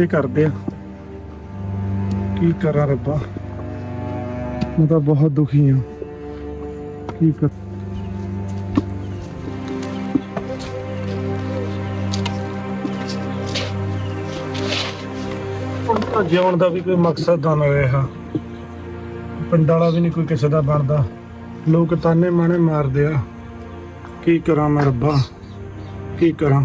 ਦੇ ਕਰਦੇ ਆ। ਕੀ ਕਰਾਂ ਰੱਬਾ? ਮੈਂ ਤਾਂ ਬਹੁਤ ਦੁਖੀ ਹਾਂ। ਕੀ ਕਰ ਤਾਂ ਜਿਉਣ ਦਾ ਵੀ ਕੋਈ ਮਕਸਦ ਨਾ ਰਿਹਾ। ਪਿੰਡ ਵਾਲਾ ਵੀ ਨਹੀਂ ਕੋਈ ਕਿਸੇ ਦਾ ਬਣਦਾ। ਲੋਕ ਤਾਨੇ ਮਾਣੇ ਮਾਰਦੇ ਆ। ਕੀ ਕਰਾਂ ਮੈਂ ਰੱਬਾ? ਕੀ ਕਰਾਂ?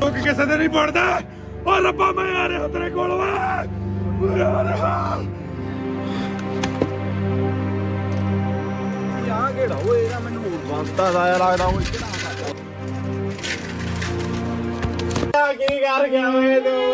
ਕੋ ਕਿਸੇ ਦੇ ਨਹੀਂ ਪੜਦਾ ਓ ਰੱਬਾ, ਮੈਂ ਆ ਰਿਹਾ ਤੇਰੇ ਕੋਲ ਵਾ ਮੈਂ ਆ ਰਿਹਾ ਆ ਕਿਹੜਾ ਓਏ, ਇਹਦਾ ਮੈਨੂੰ ਬੰਦਾ ਦਾ ਲੱਗਦਾ ਓਏ ਕਿਹੜਾ ਕੀ ਕਰ ਗਿਆ ਓਏ ਤੂੰ?